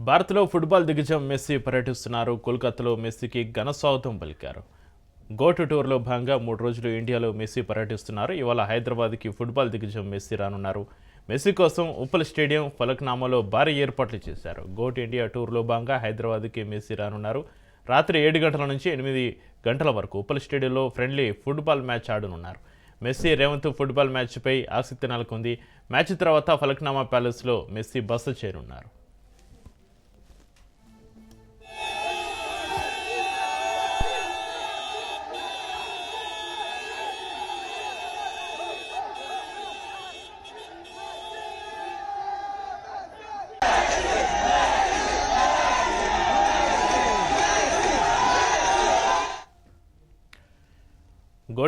భారత్లో ఫుట్బాల్ దిగ్గజం మెస్సీ పర్యటిస్తున్నారు. కోల్కతాలో మెస్సీకి ఘన స్వాగతం పలికారు. గోటు టూర్లో భాగంగా మూడు రోజులు ఇండియాలో మెస్సీ పర్యటిస్తున్నారు. ఇవాళ హైదరాబాద్కి ఫుట్బాల్ దిగ్గజం మెస్సీ రానున్నారు. మెస్సీ కోసం ఉప్పల్ స్టేడియం ఫలక్నామాలో భారీ ఏర్పాట్లు చేశారు. గోట్ ఇండియా టూర్లో భాగంగా హైదరాబాద్కి మెస్సీ రానున్నారు. రాత్రి ఏడు గంటల నుంచి ఎనిమిది గంటల వరకు ఉప్పల్ స్టేడియంలో ఫ్రెండ్లీ ఫుట్బాల్ మ్యాచ్ ఆడనున్నారు. మెస్సీ రేవంత్ ఫుట్బాల్ మ్యాచ్పై ఆసక్తి నెలకొంది. మ్యాచ్ తర్వాత ఫలక్నామా ప్యాలెస్లో మెస్సీ బస చేరున్నారు.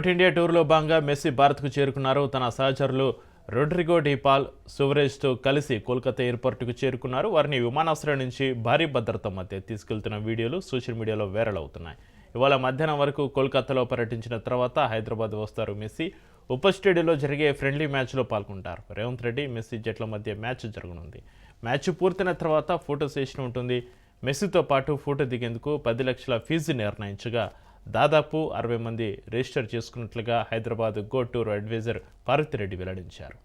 ఇండియా టూర్లో భాగంగా మెస్సీ భారత్కు చేరుకున్నారు. తన సహచరులు రొడ్రిగో డిపాల్ సువరేజ్తో కలిసి కోల్కతా ఎయిర్పోర్టుకు చేరుకున్నారు. వారిని విమానాశ్రయం నుంచి భారీ భద్రత మధ్య తీసుకెళ్తున్న వీడియోలు సోషల్ మీడియాలో వైరల్ అవుతున్నాయి. ఇవాళ మధ్యాహ్నం వరకు కోల్కతాలో పర్యటించిన తర్వాత హైదరాబాద్ వస్తారు మెస్సీ. ఉప స్టేడియంలో జరిగే ఫ్రెండ్లీ మ్యాచ్లో పాల్గొంటారు. రేవంత్ రెడ్డి మెస్సీ జట్ల మధ్య మ్యాచ్ జరగనుంది. మ్యాచ్ పూర్తయిన తర్వాత ఫోటో సెషన్ ఉంటుంది. మెస్సీతో పాటు ఫోటో దిగేందుకు పది లక్షల ఫీజు నిర్ణయించగా దాదాపు అరవై మంది రిజిస్టర్ చేసుకున్నట్లుగా Hyderabad go tour advisor Parvathireddy వెల్లడించారు.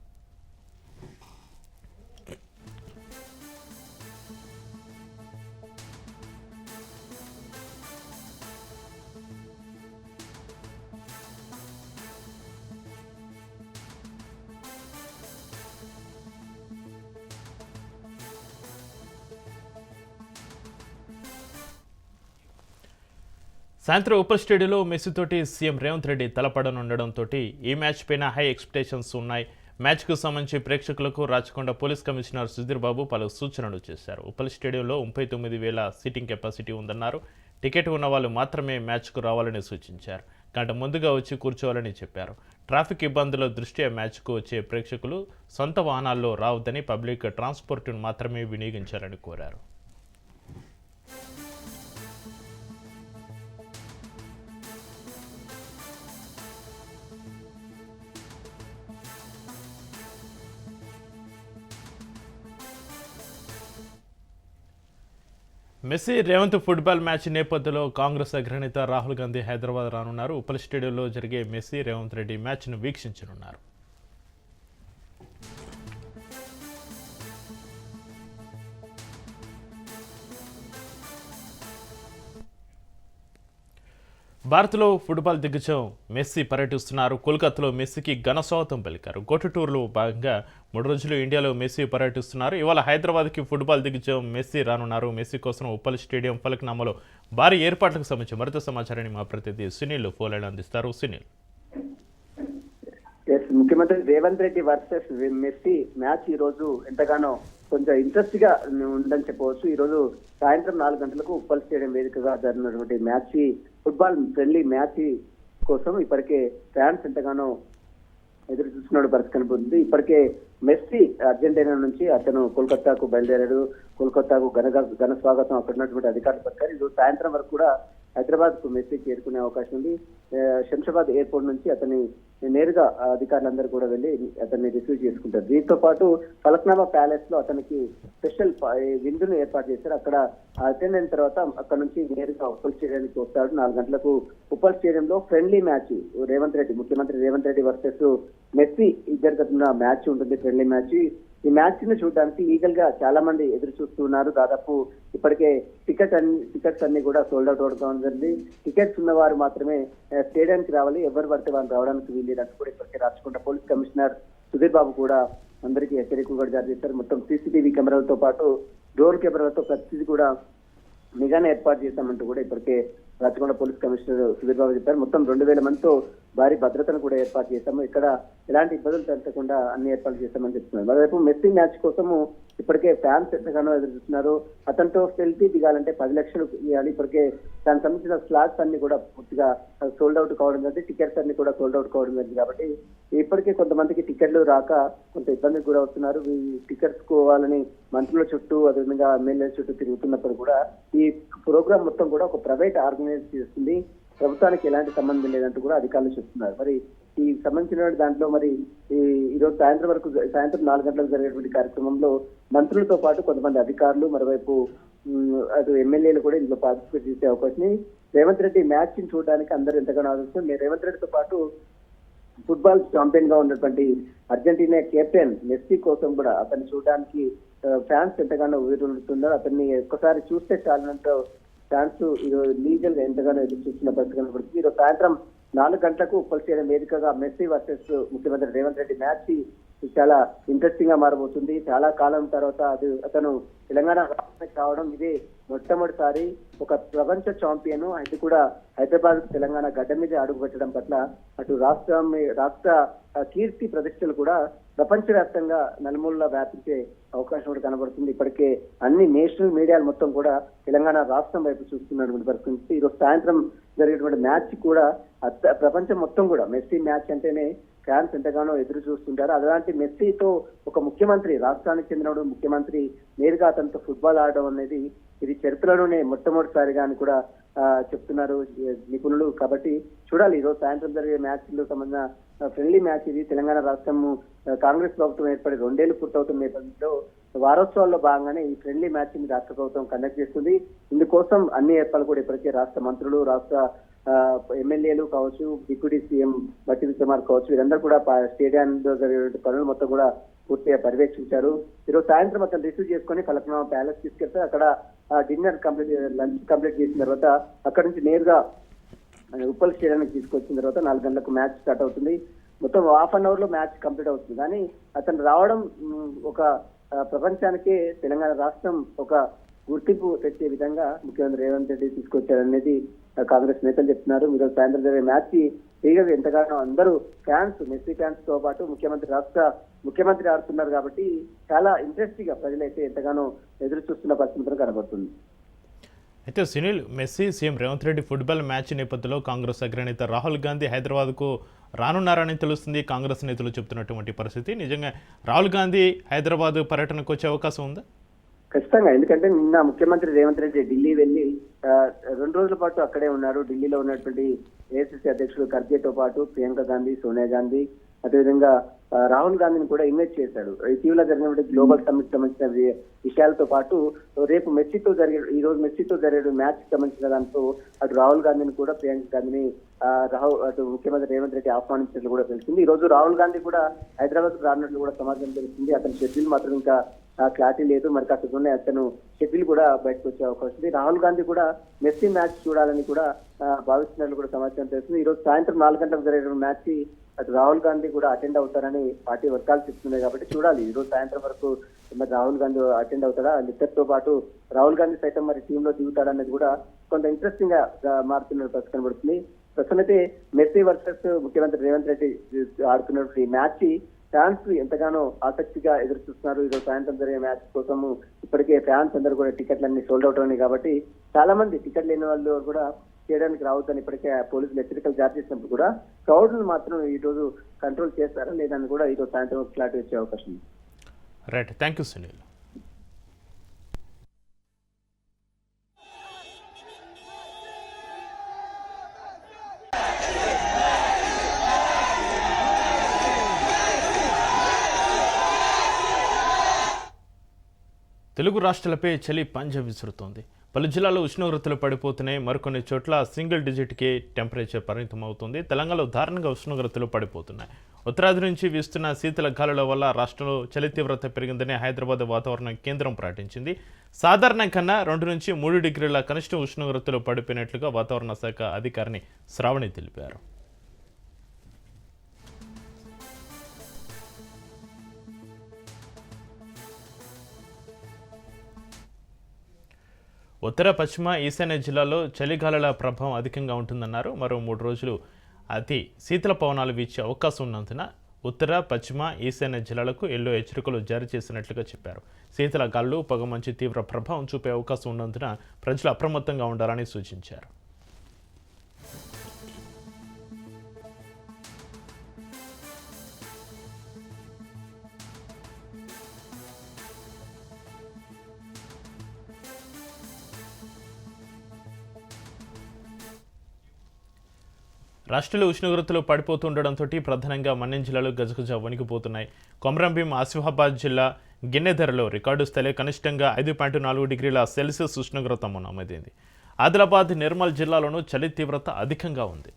సాయంత్రం ఉప స్టేడియంలో మెస్సీతోటి సీఎం రేవంత్ రెడ్డి తలపడనుండడంతో ఈ మ్యాచ్ పైన హై ఎక్స్పెక్టేషన్స్ ఉన్నాయి. మ్యాచ్కు సంబంధించి ప్రేక్షకులకు రాచకొండ పోలీస్ కమిషనర్ సుధీర్ బాబు పలు సూచనలు చేశారు. ఉప్పల్ స్టేడియంలో ముప్పై తొమ్మిది వేల సీటింగ్ కెపాసిటీ ఉందన్నారు. టికెట్ ఉన్న వాళ్ళు మాత్రమే మ్యాచ్కు రావాలని సూచించారు. గంట ముందుగా వచ్చి కూర్చోవాలని చెప్పారు. ట్రాఫిక్ ఇబ్బందుల దృష్ట్యా మ్యాచ్కు వచ్చే ప్రేక్షకులు సొంత వాహనాల్లో రావద్దని పబ్లిక్ ట్రాన్స్పోర్ట్ను మాత్రమే వినియోగించాలని కోరారు. మెస్సీ రేవంత్ ఫుట్బాల్ మ్యాచ్ నేపథ్యంలో కాంగ్రెస్ అగ్రనేత రాహుల్ గాంధీ హైదరాబాద్ రానున్నారు. ఉప్పల్ స్టేడియంలో జరిగే మెస్సీ రేవంత్ రెడ్డి మ్యాచ్ను వీక్షించనున్నారు. భారత్లో ఫుట్బాల్ దిగ్గజం మెస్సీ పర్యటిస్తున్నారు. కోల్కతాలో మెస్సీకి ఘన స్వాగతం పలికారు. గోటు టూర్లో భాగంగా మూడు రోజులు ఇండియాలో మెస్సీ పర్యటిస్తున్నారు. ఇవాళ హైదరాబాద్కి ఫుట్బాల్ దిగ్గజం మెస్సీ రానున్నారు. మెస్సీ కోసం ఉప్పల్ స్టేడియం ఫలక్నామాలో భారీ ఏర్పాట్లకు సంబంధించి మరింత సమాచారాన్ని మా ప్రతినిధి సునీల్ ఫోలైన్ అందిస్తారు. సునీల్. ముఖ్యమంత్రి Revanth Reddy versus Messi match ఈ రోజు ఎంతగానో కొంచెం ఇంట్రెస్ట్గా ఉందని చెప్పవచ్చు. ఈ రోజు సాయంత్రం నాలుగు గంటలకు ఉప్పల్ స్టేడియం వేదికగా జరిగినటువంటి మ్యాచ్ ఫుట్బాల్ ఫ్రెండ్లీ మ్యాచ్ కోసం ఇప్పటికే ఫ్యాన్స్ ఎంతగానో ఎదురు చూస్తున్నాడు పరిస్థితి కనిపిస్తుంది ఇప్పటికే మెస్సీ అర్జెంటీనా నుంచి అతను కోల్కతాకు బయలుదేరాడు. కోల్కతాకు ఘన ఘన స్వాగతం అక్కడ ఉన్నటువంటి అధికారులు పలికారు. ఈరోజు సాయంత్రం వరకు కూడా హైదరాబాద్కు మెస్సీ చేరుకునే అవకాశం ఉంది. శంషాబాద్ ఎయిర్పోర్ట్ నుంచి అతని నేరుగా అధికారులందరూ కూడా వెళ్ళి అతన్ని రిసీవ్ చేసుకుంటారు. దీంతో పాటు ఫలక్నామా ప్యాలెస్లో అతనికి స్పెషల్ విందును ఏర్పాటు చేశారు. అక్కడ అటెండ్ అయిన తర్వాత అక్కడ నుంచి నేరుగా ఉప్పల్ స్టేడియానికి వస్తాడు. నాలుగు గంటలకు ఉప్పల్ స్టేడియంలో ఫ్రెండ్లీ మ్యాచ్ రేవంత్ రెడ్డి ముఖ్యమంత్రి రేవంత్ రెడ్డి వర్సెస్ మెస్సీ ఇద్దరి తరఫున మ్యాచ్ ఉంటుంది. ఫ్రెండ్లీ మ్యాచ్ ఈ మ్యాచ్ని చూడడానికి లీగల్గా చాలా మంది ఎదురు చూస్తున్నారు దాదాపు ఇప్పటికే టికెట్ అన్ని టికెట్స్ అన్ని కూడా సోల్డ్ అవుట్ అవడం జరిగింది. టికెట్స్ ఉన్న వారు మాత్రమే స్టేడియానికి రావాలి. ఎవరు పడితే వాళ్ళు రావడానికి వీల్లేదంటూ కూడా ఇప్పటికే రాచకొండ పోలీస్ కమిషనర్ సుధీర్ బాబు కూడా అందరికీ హెచ్చరికలు కూడా జారీ చేశారు. మొత్తం సీసీటీవీ కెమెరాలతో పాటు డ్రోన్ కెమెరాలతో ప్రతిదీ కూడా నిఘాను ఏర్పాటు చేశామంటూ కూడా ఇప్పటికే రాచకొండ పోలీస్ కమిషనర్ సుధీర్ బాబు చెప్పారు. మొత్తం రెండు వేల మందితో భారీ భద్రతను కూడా ఏర్పాటు చేశాము. ఇక్కడ ఎలాంటి ఇబ్బందులు తలచకుండా అన్ని ఏర్పాట్లు చేశామని చెప్తున్నారు. మరోవైపు మెస్సీ మ్యాచ్ కోసము ఇప్పటికే ఫ్యాన్స్ ఎంతగానో ఎదురు చూస్తున్నారు అతనితో సెల్ఫీ దిగాలంటే పది లక్షలు ఇవ్వాలి. ఇప్పటికే దానికి సంబంధించిన స్లాట్స్ అన్ని కూడా పూర్తిగా సోల్డ్ అవుట్ కావడం జరిగింది. టికెట్స్ అన్ని కూడా సోల్డ్ అవుట్ కావడం జరిగింది కాబట్టి ఇప్పటికే కొంతమందికి టికెట్లు రాక కొంత ఇబ్బందికి కూడా అవుతున్నారు ఈ టికెట్స్ కోవాలని మంత్రుల చుట్టూ అదేవిధంగా ఎమ్మెల్యేల చుట్టూ తిరుగుతున్నప్పుడు కూడా ఈ ప్రోగ్రామ్ మొత్తం కూడా ఒక ప్రైవేట్ ఆర్గనైజ్ చేస్తుంది. ప్రభుత్వానికి ఎలాంటి సంబంధం లేదంటూ కూడా అధికారులు చెప్తున్నారు. మరి ఈ సంబంధించిన దాంట్లో మరి ఈ ఈరోజు సాయంత్రం వరకు సాయంత్రం నాలుగు గంటలకు జరిగేటువంటి కార్యక్రమంలో మంత్రులతో పాటు కొంతమంది అధికారులు మరోవైపు అటు ఎమ్మెల్యేలు కూడా ఇందులో పార్టిసిపేట్ చేసే అవకాశం రేవంత్ రెడ్డి మ్యాచ్ని చూడడానికి అందరూ ఎంతగానో ఆలోచిస్తారు రేవంత్ రెడ్డితో పాటు ఫుట్బాల్ ఛాంపియన్గా ఉన్నటువంటి అర్జెంటీనా కెప్టెన్ మెస్సీ కోసం కూడా అతన్ని చూడడానికి ఫ్యాన్స్ ఎంతగానో ఉంటుందో అతన్ని ఒక్కసారి చూస్తే చాలినంత ఫ్యాన్స్ ఈరోజు లీగల్ ఎంతగానో ఎదురు చూస్తున్న పరిస్థితి కనబడుతుంది. ఈరోజు సాయంత్రం నాలుగు గంటలకు ఉప్పల్ చేయడం వేదికగా మెస్సీ వర్సెస్ ముఖ్యమంత్రి రేవంత్ రెడ్డి మ్యాచ్ చాలా ఇంట్రెస్టింగ్గా మారబోతుంది. చాలా కాలం తర్వాత అది అతను తెలంగాణ రాష్ట్రానికి రావడం ఇదే మొట్టమొదటిసారి ఒక ప్రపంచ ఛాంపియన్ అది కూడా హైదరాబాద్ తెలంగాణ గడ్డ మీద అడుగు పెట్టడం పట్ల అటు రాష్ట్రం రాష్ట్ర కీర్తి ప్రతిష్టలు కూడా ప్రపంచవ్యాప్తంగా నలుమూలలా వ్యాపించే అవకాశం కూడా కనబడుతుంది. ఇప్పటికే అన్ని నేషనల్ మీడియాలు మొత్తం కూడా తెలంగాణ రాష్ట్రం వైపు చూస్తున్నటువంటి పరిస్థితి. ఈరోజు సాయంత్రం జరిగేటువంటి మ్యాచ్ కూడా ప్రపంచం మొత్తం కూడా మెస్సీ మ్యాచ్ అంటేనే ఫ్యాన్స్ ఎంతగానో ఎదురు చూస్తుంటారు. అలాంటి మెస్సీతో ఒక ముఖ్యమంత్రి రాష్ట్రానికి చెందిన ముఖ్యమంత్రి నేరుగా అతనితో ఫుట్బాల్ ఆడడం అనేది ఇది చరిత్రలోనే మొట్టమొదటిసారిగా అని కూడా చెప్తున్నారు నిపుణులు. కాబట్టి చూడాలి ఈరోజు సాయంత్రం జరిగే మ్యాచ్లో సంబంధించిన ఫ్రెండ్లీ మ్యాచ్ ఇది. తెలంగాణ రాష్ట్రము కాంగ్రెస్ ప్రభుత్వం ఏర్పడి రెండేళ్ళు పూర్తవుతున్న నేపథ్యంలో వారోత్సవాల్లో భాగంగానే ఈ ఫ్రెండ్లీ మ్యాచ్ని రాష్ట్ర ప్రభుత్వం కండక్ట్ చేస్తుంది. ఇందుకోసం అన్ని ఏర్పాట్లు కూడా ఇప్పటికే రాష్ట్ర మంత్రులు రాష్ట్ర ఎమ్మెల్యేలు కావచ్చు డిప్యూటీ సీఎం బట్టి విక్రమార్ కావచ్చు వీరందరూ కూడా ప- స్టేడియంలో జరిగే పనులు మొత్తం కూడా పూర్తిగా పర్యవేక్షించారు. ఈరోజు సాయంత్రం అతను రిసీవ్ చేసుకుని కలకనామా ప్యాలెస్ తీసుకెళ్తే అక్కడ డిన్నర్ కంప్లీట్ లంచ్ కంప్లీట్ చేసిన తర్వాత అక్కడ నుంచి నేరుగా ఉప్పల్ స్టేడియానికి తీసుకొచ్చిన తర్వాత నాలుగు గంటలకు మ్యాచ్ స్టార్ట్ అవుతుంది. మొత్తం హాఫ్ అన్ అవర్లో మ్యాచ్ కంప్లీట్ అవుతుంది. కానీ అతను రావడం ఒక ప్రపంచానికే తెలంగాణ రాష్ట్రం ఒక గుర్తింపు తెచ్చే విధంగా ముఖ్యమంత్రి రేవంత్ రెడ్డి తీసుకొచ్చారనేది కాంగ్రెస్ నేతలు చెప్తున్నారు. మీరు సాయంత్రం జరిగే మ్యాచ్ లీగల్ ఎంతగానో అందరూ ఫ్యాన్స్ మెస్సీ ఫ్యాన్స్తో పాటు ముఖ్యమంత్రి రాష్ట్ర ముఖ్యమంత్రి ఆడుతున్నారు కాబట్టి చాలా ఇంట్రెస్టింగ్గా ప్రజలైతే ఎంతగానో ఎదురు చూస్తున్న పరిస్థితి కనబడుతుంది. అయితే Sunil Messi CM Revanth Reddy football match నేపథ్యంలో కాంగ్రెస్ అగ్రనేత రాహుల్ గాంధీ హైదరాబాద్కు రానున్నారని తెలుస్తుంది. కాంగ్రెస్ నేతలు చెబుతున్నటువంటి పరిస్థితి. నిజంగా రాహుల్ గాంధీ హైదరాబాద్ పర్యటనకు వచ్చే అవకాశం ఉందా? ఖచ్చితంగా. ఎందుకంటే నిన్న ముఖ్యమంత్రి రేవంత్ రెడ్డి ఢిల్లీ వెళ్ళి రెండు రోజుల పాటు అక్కడే ఉన్నారు. ఢిల్లీలో ఉన్నటువంటి ఏఐసిసి అధ్యక్షుడు ఖర్గేతో పాటు ప్రియాంక గాంధీ సోనియా గాంధీ అదేవిధంగా రాహుల్ గాంధీని కూడా ఇన్వైట్ చేశాడు. ఇటీవల జరిగినటువంటి గ్లోబల్ సమ్మిట్ సంబంధించిన విషయాలతో పాటు రేపు మెస్సీతో జరిగే ఈ రోజు మెస్సీతో జరిగే మ్యాచ్ సంబంధించిన దాంతో అటు రాహుల్ గాంధీని కూడా ప్రియాంక గాంధీని రాహుల్ అటు ముఖ్యమంత్రి రేవంత్ రెడ్డి ఆహ్వానించినట్లు కూడా తెలిసింది. ఈ రోజు రాహుల్ గాంధీ కూడా హైదరాబాద్ రానున్నట్లు కూడా సమాచారం తెలిసింది అతని షెడ్యూల్ మాత్రం ఇంకా క్లారిటీ లేదు. మరి కాస్త అతను షెడ్యూల్ కూడా బయటకు వచ్చే అవకాశం ఉంది. రాహుల్ గాంధీ కూడా మెస్సీ మ్యాచ్ చూడాలని కూడా భావిస్తున్నట్లు కూడా సమాచారం తెలుస్తుంది. ఈ రోజు సాయంత్రం నాలుగు గంటలకు జరిగే మ్యాచ్ అటు రాహుల్ గాంధీ కూడా అటెండ్ అవుతారని పార్టీ వర్గాలు చెప్తున్నాయి కాబట్టి చూడాలి. ఈ రోజు సాయంత్రం వరకు మరి రాహుల్ గాంధీ అటెండ్ అవుతాడా? ఇద్దరితో పాటు రాహుల్ గాంధీ సైతం మరి టీమ్లో దిగుతాడనేది కూడా కొంత ఇంట్రెస్టింగ్గా మారుతున్న పరిస్థితి కనబడుతుంది. ప్రస్తుతం అయితే మెస్సీ వర్సెస్ ముఖ్యమంత్రి రేవంత్ రెడ్డి ఆడుతున్నటువంటి మ్యాచ్ ఫ్యాన్స్ ఎంతగానో ఆసక్తిగా ఎదురు చూస్తున్నారు ఈరోజు సాయంత్రం జరిగే మ్యాచ్ కోసము ఇప్పటికే ఫ్యాన్స్ అందరూ కూడా టికెట్లన్నీ సోల్డ్ అవుట్ అయినాయి కాబట్టి చాలా మంది టికెట్ లేని వాళ్ళు కూడా చేయడానికి రావద్దని ఇప్పటికే పోలీసులు హెచ్చరికలు జారీ చేసినప్పుడు కూడా క్రౌడ్ మాత్రం ఈ రోజు కంట్రోల్ చేస్తారా? లేదని కూడా ఈరోజు సాయంత్రం క్లారిటీ వచ్చే అవకాశం ఉంది. Right. Thank you Sunil. Telugu రాష్ట్రాలపై చలి పంజ విసురుతోంది. పలు జిల్లాల్లో ఉష్ణోగ్రతలు పడిపోతున్నాయి. మరికొన్ని చోట్ల సింగిల్ డిజిట్కి టెంపరేచర్ పరిమితం అవుతుంది తెలంగాణలో దారుణంగా ఉష్ణోగ్రతలు పడిపోతున్నాయి. ఉత్తరాది నుంచి వీస్తున్న శీతల గాలుల వల్ల రాష్ట్రంలో చలి తీవ్రత పెరిగిందని హైదరాబాద్ వాతావరణ కేంద్రం ప్రకటించింది. సాధారణం కన్నా రెండు నుంచి మూడు డిగ్రీల కనిష్ట ఉష్ణోగ్రతలు పడిపోయినట్లుగా వాతావరణ శాఖ అధికారిని శ్రావణి తెలిపారు. ఉత్తర పశ్చిమ ఈశాన్య జిల్లాలో చలిగాలుల ప్రభావం అధికంగా ఉంటుందన్నారు. మరో మూడు రోజులు అతి శీతల పవనాలు వీచే అవకాశం ఉన్నందున ఉత్తర పశ్చిమ ఈశాన్య జిల్లాలకు ఎల్లో హెచ్చరికలు జారీ చేసినట్లుగా చెప్పారు. శీతల గాలులు పొగమంచు తీవ్ర ప్రభావం చూపే అవకాశం ఉన్నందున ప్రజలు అప్రమత్తంగా ఉండాలని సూచించారు. రాష్ట్రంలో ఉష్ణోగ్రతలు పడిపోతుండడంతో ప్రధానంగా మన్యం జిల్లాలో గజగజ వణికిపోతున్నాయి. కొమరంభీం ఆసిఫాబాద్ జిల్లా గిన్నెధరలో రికార్డు స్థాయిలో కనిష్టంగా ఐదు పాయింట్ నాలుగు డిగ్రీల సెల్సియస్ ఉష్ణోగ్రత నమోదైంది. ఆదిలాబాద్ నిర్మల్ జిల్లాలోనూ చలి తీవ్రత అధికంగా ఉంది.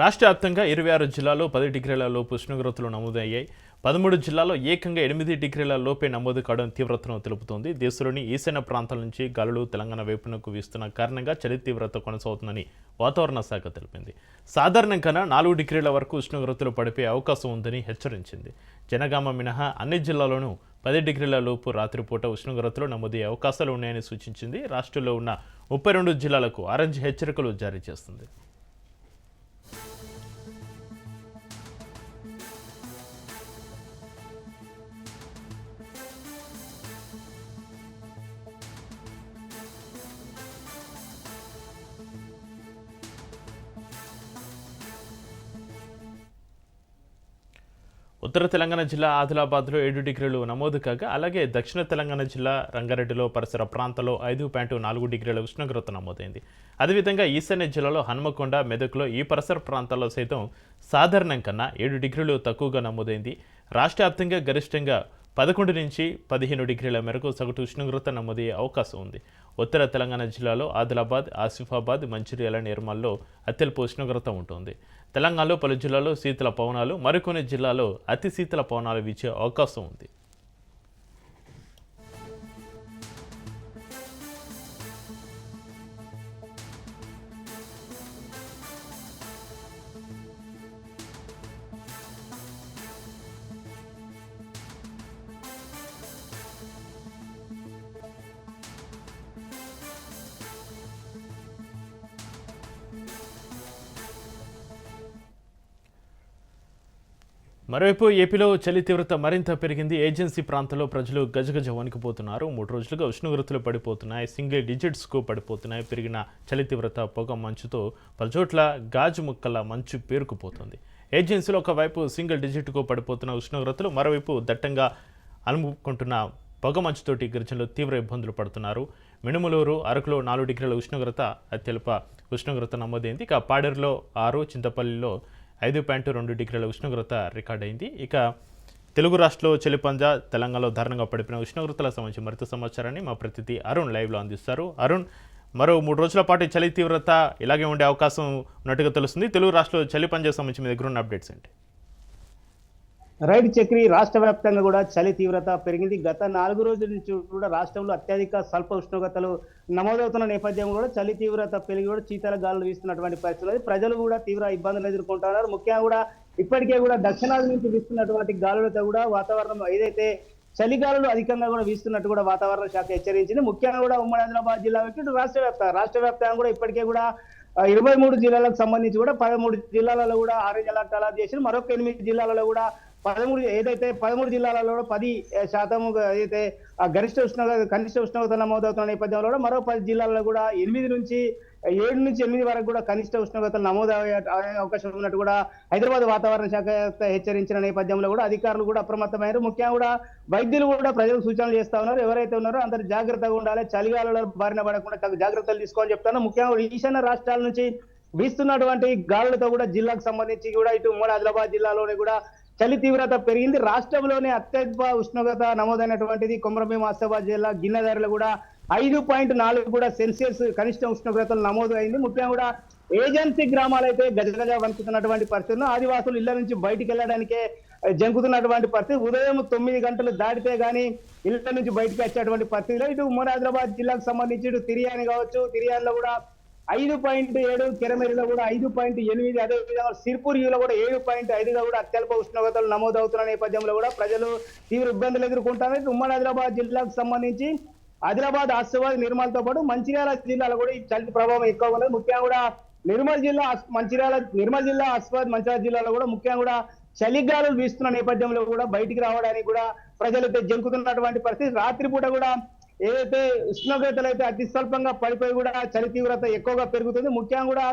రాష్ట్ర వ్యాప్తంగా ఇరవై ఆరు జిల్లాలో పది డిగ్రీల లోపు ఉష్ణోగ్రతలు నమోదయ్యాయి. పదమూడు జిల్లాల్లో ఏకంగా ఎనిమిది డిగ్రీల లోపే నమోదు కావడం తీవ్రతను తెలుపుతోంది. దేశంలోని ఈశాన్య ప్రాంతాల నుంచి గాలులు తెలంగాణ వైపునకు వీస్తున్న కారణంగా చలి తీవ్రత కొనసాగుతుందని వాతావరణ శాఖ తెలిపింది. సాధారణంగా నాలుగు డిగ్రీల వరకు ఉష్ణోగ్రతలు పడిపోయే అవకాశం ఉందని హెచ్చరించింది. జనగామ మినహా అన్ని జిల్లాల్లోనూ పది డిగ్రీల లోపు రాత్రిపూట ఉష్ణోగ్రతలు నమోదయ్యే అవకాశాలు ఉన్నాయని సూచించింది. రాష్ట్రంలో ఉన్న ముప్పై రెండు జిల్లాలకు ఆరెంజ్ హెచ్చరికలు జారీ చేస్తుంది. ఉత్తర తెలంగాణ జిల్లా ఆదిలాబాద్లో ఏడు డిగ్రీలు నమోదు కాగా అలాగే దక్షిణ తెలంగాణ జిల్లా రంగారెడ్డిలో పరిసర ప్రాంతాల్లో ఐదు పాయింట్ నాలుగు డిగ్రీల ఉష్ణోగ్రత నమోదైంది. అదేవిధంగా ఈశాన్య జిల్లాలో హన్మకొండ మెదక్లో ఈ పరిసర ప్రాంతాల్లో సైతం సాధారణం కన్నా ఏడు డిగ్రీలు తక్కువగా నమోదైంది. రాష్ట్ర వ్యాప్తంగా గరిష్టంగా పదకొండు నుంచి పదిహేను డిగ్రీల మేరకు సగటు ఉష్ణోగ్రత నమోదయ్యే అవకాశం ఉంది. ఉత్తర తెలంగాణ జిల్లాలో ఆదిలాబాద్ ఆసిఫాబాద్ మంచిర్యాల నిర్మల్లో అత్యల్ప ఉష్ణోగ్రత ఉంటుంది. తెలంగాణలో పలు జిల్లాల్లో శీతల పవనాలు మరికొన్ని జిల్లాల్లో అతి శీతల పవనాలు వీచే అవకాశం ఉంది. మరోవైపు ఏపీలో చలి తీవ్రత మరింత పెరిగింది. ఏజెన్సీ ప్రాంతంలో ప్రజలు గజగజ వణికిపోతున్నారు. మూడు రోజులుగా ఉష్ణోగ్రతలు పడిపోతున్నాయి. సింగిల్ డిజిట్స్కు పడిపోతున్నాయి. పెరిగిన చలి తీవ్రత పొగ మంచుతో పలుచోట్ల గాజు ముక్కల మంచు పేరుకుపోతుంది. ఏజెన్సీలో ఒకవైపు సింగిల్ డిజిట్కు పడిపోతున్న ఉష్ణోగ్రతలు మరోవైపు దట్టంగా అలుముకుంటున్న పొగ మంచుతోటి గిరిజనులు తీవ్ర ఇబ్బందులు పడుతున్నారు. మినుములూరు అరకులో నాలుగు డిగ్రీల ఉష్ణోగ్రత అత్యల్ప ఉష్ణోగ్రత నమోదైంది. ఇక పాడేరులో ఆరు చింతపల్లిలో ఐదు పాయింట్ రెండు డిగ్రీల ఉష్ణోగ్రత రికార్డైంది ఇక తెలుగు రాష్ట్రంలో చెలిపంజ తెలంగాణలో దారుణంగా పడిపోయిన ఉష్ణోగ్రతల సంబంధించి మరింత సమాచారాన్ని మా ప్రతినిధి అరుణ్ లైవ్లో అందిస్తారు. అరుణ్ మరో మూడు రోజుల పాటు చలి తీవ్రత ఇలాగే ఉండే అవకాశం ఉన్నట్టుగా తెలుస్తుంది. తెలుగు రాష్ట్రంలో చలి పంజా సంబంధించి మీ దగ్గర ఉన్న అప్డేట్స్ ఏంటి? రైడ్ చక్రి రాష్ట్ర వ్యాప్తంగా కూడా చలి తీవ్రత పెరిగింది. గత నాలుగు రోజుల నుంచి కూడా రాష్ట్రంలో అత్యధిక స్వల్ప ఉష్ణోగ్రతలు నమోదవుతున్న నేపథ్యంలో కూడా చలి తీవ్రత పెరిగి కూడా శీతల గాలులు వీస్తున్నటువంటి పరిస్థితులు ప్రజలు కూడా తీవ్ర ఇబ్బందులు ఎదుర్కొంటున్నారు. ముఖ్యంగా కూడా ఇప్పటికే కూడా దక్షిణాది నుంచి వీస్తున్నటువంటి గాలులతో కూడా వాతావరణం ఏదైతే చలిగాలులు అధికంగా కూడా వీస్తున్నట్టు కూడా వాతావరణ శాఖ హెచ్చరించింది. ముఖ్యంగా కూడా ఉమ్మడి ఆదిలాబాద్ జిల్లా ఇటు రాష్ట్ర వ్యాప్తంగా రాష్ట్ర వ్యాప్తంగా కూడా ఇప్పటికే కూడా ఇరవై మూడు జిల్లాలకు సంబంధించి కూడా పదమూడు జిల్లాలలో కూడా ఆరెంజ్ అలర్ట్ అలా చేసి మరొక ఎనిమిది జిల్లాలలో కూడా పదమూడు ఏదైతే పదమూడు జిల్లాలలో కూడా పది శాతం ఏదైతే గరిష్ట ఉష్ణోగ్రత కనిష్ట ఉష్ణోగ్రత నమోదవుతున్న నేపథ్యంలో కూడా మరో పది జిల్లాలలో కూడా ఎనిమిది నుంచి ఏడు నుంచి ఎనిమిది వరకు కూడా కనిష్ట ఉష్ణోగ్రతలు నమోదు అయ్యే అవకాశం ఉన్నట్టు కూడా హైదరాబాద్ వాతావరణ శాఖ హెచ్చరించిన నేపథ్యంలో కూడా అధికారులు కూడా అప్రమత్తమయ్యారు. ముఖ్యంగా కూడా వైద్యులు కూడా ప్రజలకు సూచనలు చేస్తా ఉన్నారు. ఎవరైతే ఉన్నారో అందరు జాగ్రత్తగా ఉండాలి. చలిగాలలో బారిన పడకుండా జాగ్రత్తలు తీసుకోవాలని చెప్తాను ముఖ్యంగా ఈశాన్య రాష్ట్రాల నుంచి వీస్తున్నటువంటి గాలులతో కూడా జిల్లాకు సంబంధించి కూడా ఇటు మూడు ఆదిలాబాద్ జిల్లాలోని కూడా చలి తీవ్రత పెరిగింది. రాష్ట్రంలోనే అత్యధిక ఉష్ణోగ్రత నమోదైనటువంటిది కొమరభీం ఆసిఫాబాద్ జిల్లా గిన్నెదారులు కూడా ఐదు పాయింట్ నాలుగు కూడా సెల్సియస్ కనిష్ట ఉష్ణోగ్రతలు నమోదు అయింది ముఖ్యంగా కూడా ఏజెన్సీ గ్రామాలు అయితే గజగజ వణుకుతున్నటువంటి పరిస్థితులు ఆదివాసులు ఇళ్ళ నుంచి బయటికి వెళ్ళడానికే జంకుతున్నటువంటి పరిస్థితి. ఉదయం తొమ్మిది గంటలు దాటితే గానీ ఇళ్ళ నుంచి బయటకు వచ్చేటువంటి పరిస్థితిలో ఇటు ఉమ్మడి జిల్లాకు సంబంధించి ఇటు తిరియాని కావచ్చు. తిరియానిలో కూడా ఐదు పాయింట్ ఏడు కెరమెరిలో కూడా ఐదు పాయింట్ ఎనిమిది అదేవిధంగా సిర్పూరిలో కూడా ఏడు పాయింట్ ఐదుగా కూడా అత్యల్ప ఉష్ణోగ్రతలు నమోదవుతున్న నేపథ్యంలో కూడా ప్రజలు తీవ్ర ఇబ్బందులు ఎదుర్కొంటున్నారు ఉమ్మడి ఆదిలాబాద్ జిల్లాకు సంబంధించి ఆదిలాబాద్ ఆసిఫాబాద్ నిర్మల్తో పాటు మంచిర్యాల జిల్లాలో కూడా ఈ చలి ప్రభావం ఎక్కువగా ఉన్నది. ముఖ్యంగా కూడా నిర్మల్ జిల్లా మంచిర్యాల నిర్మల్ జిల్లా ఆసిఫాబాద్ మంచిర్యాల జిల్లాలో కూడా ముఖ్యంగా కూడా చలిగాలులు వీస్తున్న నేపథ్యంలో కూడా బయటికి రావడానికి కూడా ప్రజలు జంకుతున్నటువంటి పరిస్థితి. రాత్రిపూట కూడా ఏదైతే ఉష్ణోగ్రతలు అయితే అతి స్వల్పంగా పడిపోయి కూడా చలి తీవ్రత ఎక్కువగా పెరుగుతుంది ముఖ్యంగా కూడా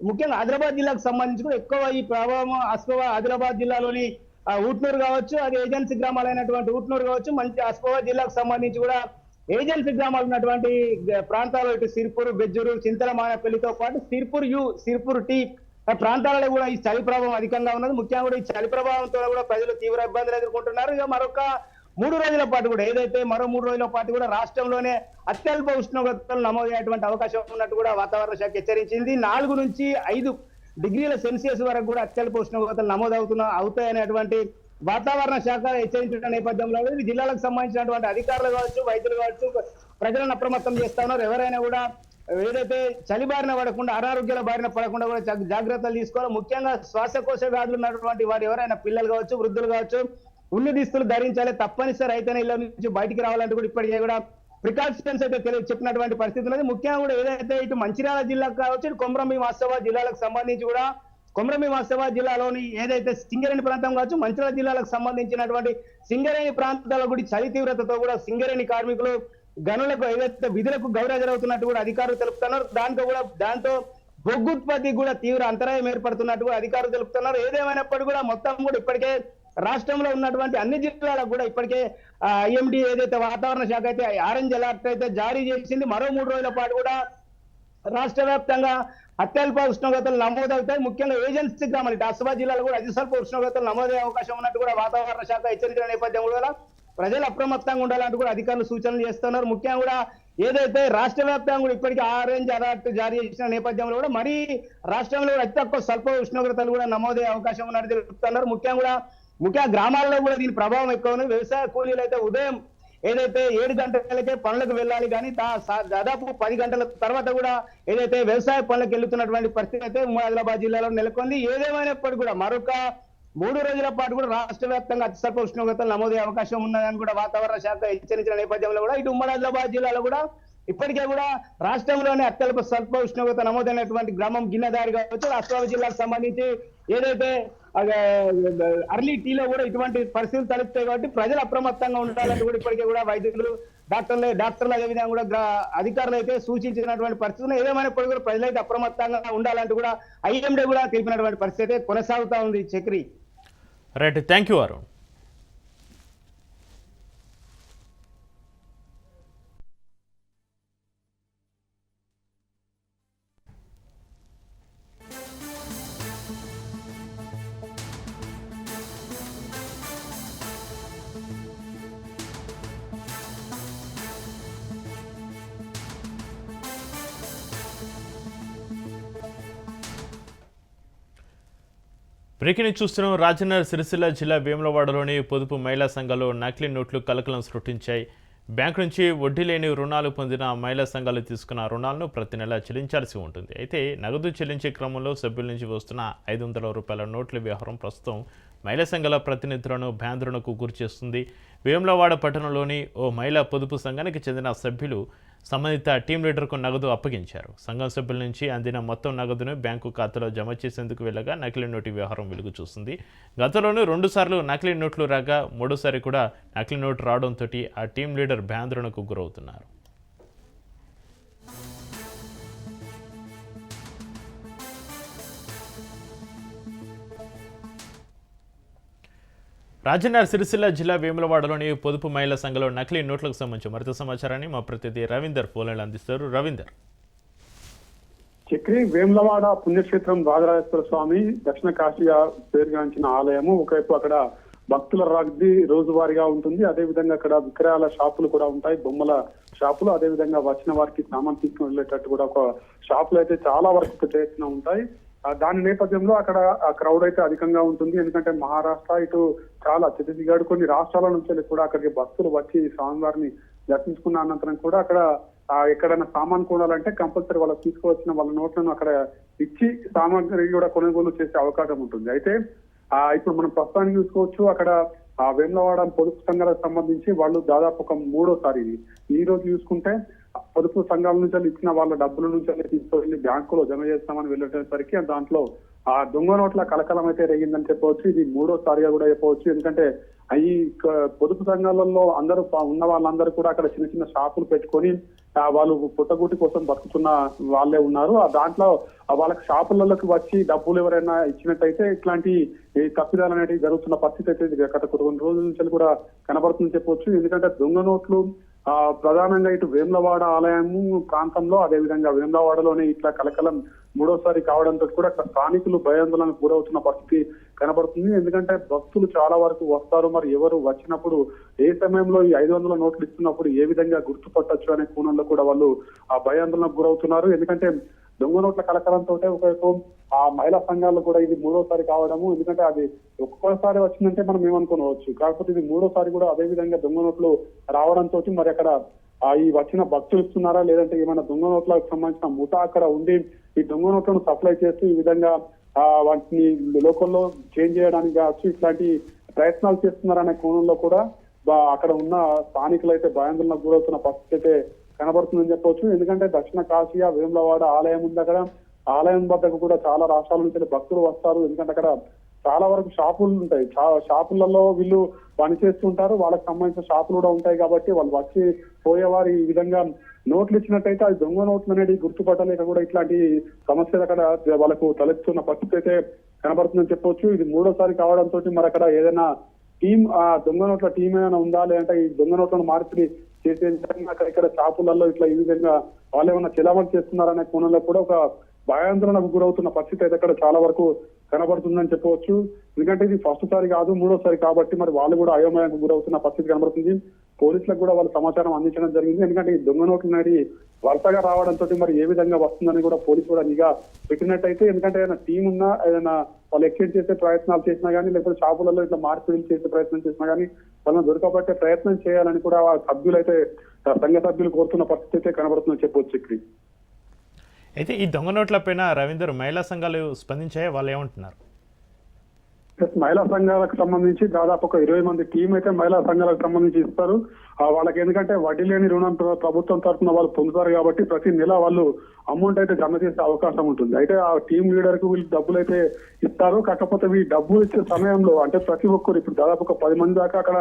ముఖ్యంగా ఆదిలాబాద్ జిల్లాకు సంబంధించి కూడా ఎక్కువ ఈ ప్రభావం అస్కోవా ఆదిలాబాద్ జిల్లాలోని ఊట్నూరు కావచ్చు అది ఏజెన్సీ గ్రామాలైనటువంటి ఊట్నూరు కావచ్చు మంచి అస్కోవా జిల్లాకు సంబంధించి కూడా ఏజెన్సీ గ్రామాలు ఉన్నటువంటి ప్రాంతాలు ఇటు సిర్పూర్ బెజ్జూరు చింతల మానపల్లితో పాటు సిర్పూర్ యు సిర్పూర్ టీ ఆ ప్రాంతాలలో కూడా ఈ చలి ప్రభావం అధికంగా ఉన్నది. ముఖ్యంగా కూడా ఈ చలి ప్రభావంతో కూడా ప్రజలు తీవ్ర ఇబ్బందులు ఎదుర్కొంటున్నారు. ఇక మరొక మూడు రోజుల పాటు కూడా ఏదైతే మరో మూడు రోజుల పాటు కూడా రాష్ట్రంలోనే అత్యల్ప ఉష్ణోగ్రతలు నమోదయ్యేటువంటి అవకాశం ఉన్నట్టు కూడా వాతావరణ శాఖ హెచ్చరించింది. నాలుగు నుంచి ఐదు డిగ్రీల సెల్సియస్ వరకు కూడా అత్యల్ప ఉష్ణోగ్రతలు నమోదవుతున్న అవుతాయనేటువంటి వాతావరణ శాఖ హెచ్చరించిన నేపథ్యంలో ఇది జిల్లాలకు సంబంధించినటువంటి అధికారులు కావచ్చు వైద్యులు కావచ్చు ప్రజలను అప్రమత్తం చేస్తా ఉన్నారు. ఎవరైనా కూడా ఏదైతే చలి బారిన పడకుండా అనారోగ్యాల బారిన పడకుండా కూడా జాగ్రత్తలు తీసుకోవాలి. ముఖ్యంగా శ్వాసకోశ వ్యాధులు ఉన్నటువంటి వారు ఎవరైనా పిల్లలు కావచ్చు వృద్ధులు కావచ్చు ఉల్లు దుస్తులు ధరించాలి. తప్పనిసరి అయితేనే ఇళ్ళ నుంచి బయటికి రావాలంటే కూడా ఇప్పటికే కూడా ప్రికాషన్స్ అయితే తెలియ చెప్పినటువంటి పరిస్థితి ఉన్నది. ముఖ్యంగా కూడా ఏదైతే ఇటు మంచిర్యాల జిల్లాకు కావచ్చు ఇటు కొమరంభీం వాస్తవ జిల్లాలకు సంబంధించి కూడా కొమరంభీం వాస్తవ జిల్లాలోని ఏదైతే సింగరేణి ప్రాంతం కావచ్చు మంచిర్యాల జిల్లాలకు సంబంధించినటువంటి సింగరేణి ప్రాంతాల కూడా చలి తీవ్రతతో కూడా సింగరేణి కార్మికులు గనులకు ఏదైతే విధులకు గౌరవజరవుతున్నట్టు కూడా అధికారులు తెలుపుతున్నారు. దాంతో కూడా దాంతో బొగ్గు ఉత్పత్తికి కూడా తీవ్ర అంతరాయం ఏర్పడుతున్నట్టు కూడా అధికారులు తెలుపుతున్నారు. ఏదేమైనప్పటికీ కూడా మొత్తం కూడా ఇప్పటికే రాష్ట్రంలో ఉన్నటువంటి అన్ని జిల్లాలకు కూడా ఇప్పటికే ఐఎండి ఏదైతే వాతావరణ శాఖ అయితే ఆరెంజ్ అలర్ట్ అయితే జారీ చేసింది. మరో మూడు రోజుల పాటు కూడా రాష్ట్ర వ్యాప్తంగా అత్యల్ప ఉష్ణోగ్రతలు నమోదవుతాయి. ముఖ్యంగా ఏజెన్సీ గ్రామాలు ఇటు జిల్లాలో కూడా అతిస్వల్ప ఉష్ణోగ్రతలు నమోదయ్యే అవకాశం ఉన్నట్టు కూడా వాతావరణ శాఖ హెచ్చరికల నేపథ్యంలో కూడా ప్రజలు అప్రమత్తంగా ఉండాలంటూ కూడా అధికారులు సూచనలు చేస్తున్నారు. ముఖ్యంగా కూడా ఏదైతే రాష్ట్ర వ్యాప్తంగా కూడా ఇప్పటికీ ఆరెంజ్ అలర్ట్ జారీ చేసిన నేపథ్యంలో కూడా మరీ రాష్ట్రంలో అతి తక్కువ స్వల్ప ఉష్ణోగ్రతలు కూడా నమోదయ్యే అవకాశం ఉన్నట్టు తెలుపుతున్నారు. ముఖ్యంగా కూడా ముఖ్యంగా గ్రామాల్లో కూడా దీని ప్రభావం ఎక్కువ ఉంది వ్యవసాయ కూలీలు అయితే ఉదయం ఏదైతే ఏడు గంటలకే పనులకు వెళ్ళాలి కానీ దాదాపు పది గంటల తర్వాత కూడా ఏదైతే వ్యవసాయ పనులకు వెళ్తున్నటువంటి పరిస్థితి అయితే ఉమ్మడి ఆదిలాబాద్ జిల్లాలో నెలకొంది. ఏదేమైనప్పటికీ కూడా మరొక మూడు రోజుల పాటు కూడా రాష్ట్ర వ్యాప్తంగా అతి ఉష్ణోగ్రతలు నమోదయ్యే అవకాశం ఉన్నదని కూడా వాతావరణ శాఖ హెచ్చరించిన నేపథ్యంలో కూడా ఇటు ఉమ్మడి ఆదిలాబాద్ జిల్లాలో కూడా ఇప్పటికే కూడా రాష్ట్రంలోనే అత్యల్ప స్వల్ప ఉష్ణోగ్రత నమోదైనటువంటి గ్రామం గిన్నెదారి కావచ్చు. అస్సాం జిల్లాకు సంబంధించి ఏదైతే అర్లీ టీలో కూడా ఇటువంటి పరిస్థితులు తలెత్తాయి కాబట్టి ప్రజలు అప్రమత్తంగా ఉండాలని కూడా ఇప్పటికే కూడా వైద్యులు డాక్టర్లు డాక్టర్లు అదేవిధంగా కూడా అధికారులు అయితే సూచించినటువంటి పరిస్థితులు ఏదేమైనప్పటికీ కూడా ప్రజలైతే అప్రమత్తంగా ఉండాలంటూ కూడా ఐఎండే కూడా తెలిపినటువంటి పరిస్థితి అయితే కొనసాగుతా ఉంది Chakri. Right thank you Arun breaking చూస్తున్నాం. రాజన్న సిరిసిల్ల జిల్లా వేములవాడలోని పొదుపు మహిళా సంఘాలు నకిలీ నోట్లు కలకలం సృష్టించాయి. బ్యాంకు నుంచి వడ్డీ లేని రుణాలు పొందిన మహిళా సంఘాలు తీసుకున్న రుణాలను ప్రతి నెల చెల్లించాల్సి ఉంటుంది. అయితే నగదు చెల్లించే క్రమంలో సభ్యుల నుంచి వస్తున్న ఐదు వందల రూపాయల నోట్ల వ్యవహారం ప్రస్తుతం మహిళా సంఘాల ప్రతినిధులను భయాందోళనకు గురిచేస్తుంది. వేములవాడ పట్టణంలోని ఓ మహిళా పొదుపు సంఘానికి చెందిన సభ్యులు సంబంధిత టీం లీడర్కు నగదు అప్పగించారు. సంఘం సభ్యుల నుంచి అందిన మొత్తం నగదును బ్యాంకు ఖాతాలో జమ చేసేందుకు వెళ్ళగా నకిలీ నోటు వ్యవహారం వెలుగు చూస్తుంది గతంలోనూ రెండుసార్లు నకిలీ నోట్లు రాగా మూడోసారి కూడా నకిలీ నోటు రావడంతో ఆ టీం లీడర్ భయాందోళనకు గురవుతున్నారు. రాజన్న సిరిసిల్ల జిల్లా వేములవాడలోని పొదుపు మహిళా సంఘంలో నకిలీ నోట్లకు సంబంధించి మరింత సమాచారాన్ని మా ప్రతినిధి రవీందర్ ఫోన్లో అందిస్తారు. రవీందర్. చక్రి వేములవాడ పుణ్యక్షేత్రం రాజరాజేశ్వర స్వామి దక్షిణ కాశీగా పేరుగాంచిన ఆలయము. ఒకవైపు అక్కడ భక్తుల రద్దీ రోజువారీగా ఉంటుంది. అదేవిధంగా అక్కడ విక్రయాల షాపులు కూడా ఉంటాయి. బొమ్మల షాపులు. అదేవిధంగా వచ్చిన వారికి సామాన్ తీసుకుని వెళ్ళేటట్టు కూడా ఒక షాపులు అయితే చాలా వరకు ప్రత్యేకంగా ఉంటాయి. దాని నేపథ్యంలో అక్కడ క్రౌడ్ అయితే అధికంగా ఉంటుంది. ఎందుకంటే మహారాష్ట్ర ఇటు చాలా ఛత్తీస్గఢ్ కొన్ని రాష్ట్రాల నుంచి కూడా అక్కడికి భక్తులు వచ్చి స్వామివారిని దర్శించుకున్న అనంతరం కూడా అక్కడ ఎక్కడైనా సామాన్ కొనాలంటే కంపల్సరీ వాళ్ళకి తీసుకువచ్చిన వాళ్ళ నోట్లను అక్కడ ఇచ్చి సామాగ్రి కూడా కొనుగోలు చేసే అవకాశం ఉంటుంది. అయితే ఆ ఇప్పుడు మనం ప్రస్తుతానికి చూసుకోవచ్చు అక్కడ ఆ వేములవాడ పొదుపు సంఘాలకు సంబంధించి వాళ్ళు దాదాపు ఒక మూడోసారి ఈ రోజు చూసుకుంటే పొదుపు సంఘాల నుంచి ఇచ్చిన వాళ్ళ డబ్బుల నుంచి తీసుకొని బ్యాంకులో జమ చేస్తామని వెళ్ళేసరికి దాంట్లో ఆ దొంగ నోట్ల కలకలం అయితే రేగిందని చెప్పవచ్చు. ఇది మూడోసారిగా కూడా చెప్పవచ్చు. ఎందుకంటే ఈ పొదుపు సంఘాలలో అందరూ ఉన్న వాళ్ళందరూ కూడా అక్కడ చిన్న చిన్న షాపులు పెట్టుకొని వాళ్ళు పుట్టగూటి కోసం బతుకుతున్న వాళ్ళే ఉన్నారు. ఆ దాంట్లో వాళ్ళకి షాపులలోకి వచ్చి డబ్బులు ఎవరైనా ఇచ్చినట్టయితే ఇట్లాంటి తప్పిదాలు అనేవి జరుగుతున్న పరిస్థితి అయితే గత కొన్ని రోజుల నుంచి కూడా కనబడుతుందని చెప్పవచ్చు. ఎందుకంటే దొంగ నోట్లు ప్రధానంగా ఇటు వేములవాడ ఆలయము ప్రాంతంలో అదే విధంగా వేములవాడలోనే ఇట్లా కలకలం మూడోసారి కావడంతో కూడా స్థానికులు భయాందోళనకు గురవుతున్న పరిస్థితి కనబడుతుంది. ఎందుకంటే భక్తులు చాలా వరకు వస్తారు. మరి ఎవరు వచ్చినప్పుడు ఏ సమయంలో ఈ ఐదు వందల నోట్లు ఇస్తున్నప్పుడు ఏ విధంగా గుర్తుపట్టొచ్చు అనే కోణంలో కూడా వాళ్ళు ఆ భయాందోళనకు గురవుతున్నారు. ఎందుకంటే దొంగ నోట్ల కలకలంతో ఒకవైపు ఆ మహిళా సంఘాలు కూడా ఇది మూడోసారి కావడము. ఎందుకంటే అది ఒక్కొక్కసారి వచ్చిందంటే మనం ఏమనుకోవచ్చు కాకపోతే ఇది మూడోసారి కూడా అదే విధంగా దొంగ నోట్లు రావడంతో మరి అక్కడ ఈ వచ్చిన భక్తులు ఇస్తున్నారా? లేదంటే ఏమైనా దొంగ నోట్లకు సంబంధించిన ముఠా అక్కడ ఉండి ఈ దొంగ నోట్లను సప్లై చేస్తూ ఈ విధంగా ఆ వాటిని లోకల్లో చేంజ్ చేయడానికి కావచ్చు ఇట్లాంటి ప్రయత్నాలు చేస్తున్నారనే కోణంలో కూడా అక్కడ ఉన్న స్థానికులు అయితే భయాందోళనకు గురవుతున్న పరిస్థితి అయితే కనబడుతుందని చెప్పవచ్చు. ఎందుకంటే దక్షిణ కాశీయా వేములవాడ ఆలయం ఉంది అక్కడ. ఆలయం వద్దకు కూడా చాలా రాష్ట్రాల నుంచి భక్తులు వస్తారు. ఎందుకంటే అక్కడ చాలా వరకు షాపులు ఉంటాయి. షాపులలో వీళ్ళు పని చేస్తుంటారు వాళ్ళకి సంబంధించిన షాపులు కూడా ఉంటాయి కాబట్టి వాళ్ళు వచ్చి పోయేవారు ఈ విధంగా. నోట్లు ఇచ్చినట్టయితే అది దొంగ నోట్లు అనేది గుర్తుపట్టలేక కూడా ఇట్లాంటి సమస్యలు అక్కడ వాళ్ళకు తలెత్తున్న పరిస్థితి అయితే కనబడుతుందని చెప్పొచ్చు. ఇది మూడోసారి కావడంతో మరి అక్కడ ఏదైనా టీం ఆ దొంగ నోట్ల టీం ఏమైనా ఉందా? లేదంటే ఈ దొంగ నోట్లను మార్పిడి చేసే అక్కడ ఇక్కడ షాపులలో ఇట్లా ఈ విధంగా వాళ్ళు ఏమైనా చెలామణి చేస్తున్నారనే కోణంలో కూడా ఒక భయాందోళనకు గురవుతున్న పరిస్థితి అయితే అక్కడ చాలా వరకు కనబడుతుందని చెప్పవచ్చు. ఎందుకంటే ఇది ఫస్ట్ సారి కాదు మూడోసారి కాబట్టి మరి వాళ్ళు కూడా అయోమయానికి గురవుతున్న పరిస్థితి కనబడుతుంది. పోలీసులకు కూడా వాళ్ళు సమాచారం అందించడం జరిగింది. ఎందుకంటే ఈ దొంగ నోట్లు నాటి వరుసగా రావడంతో మరి ఏ విధంగా వస్తుందని కూడా పోలీసు కూడా నిఘా పెట్టినట్టయితే ఎందుకంటే ఏదైనా టీం ఉన్నా ఏదైనా వాళ్ళు ఎక్స్చేంజ్ చేసే ప్రయత్నాలు చేసినా కానీ లేకపోతే షాపులలో ఇట్లా మార్పిడి చేసే ప్రయత్నం చేసినా కానీ వాళ్ళని దొరకబట్టే ప్రయత్నం చేయాలని కూడా సభ్యులైతే సంఘ సభ్యులు కోరుతున్న పరిస్థితి అయితే కనబడుతుందని చెప్పవచ్చు ఇక్కడ. అయితే ఈ దొంగ నోట్లపైన రవీందర్ మహిళా సంఘాలు స్పందించాయి? వాళ్ళు ఏమంటున్నారు? మహిళా సంఘాలకు సంబంధించి దాదాపు ఒక ఇరవై మంది టీం అయితే మహిళా సంఘాలకు సంబంధించి ఇస్తారు. వాళ్ళకి ఎందుకంటే వడ్డీ లేని రుణం ప్రభుత్వం తరఫున వాళ్ళు పొందుతారు కాబట్టి ప్రతి నెల వాళ్ళు అమౌంట్ అయితే జమ చేసే అవకాశం ఉంటుంది. అయితే ఆ టీం లీడర్కు వీళ్ళు డబ్బులు అయితే ఇస్తారు. కాకపోతే ఈ డబ్బులు ఇచ్చే సమయంలో అంటే ప్రతి ఒక్కరు ఇప్పుడు దాదాపు ఒక పది మంది దాకా అక్కడ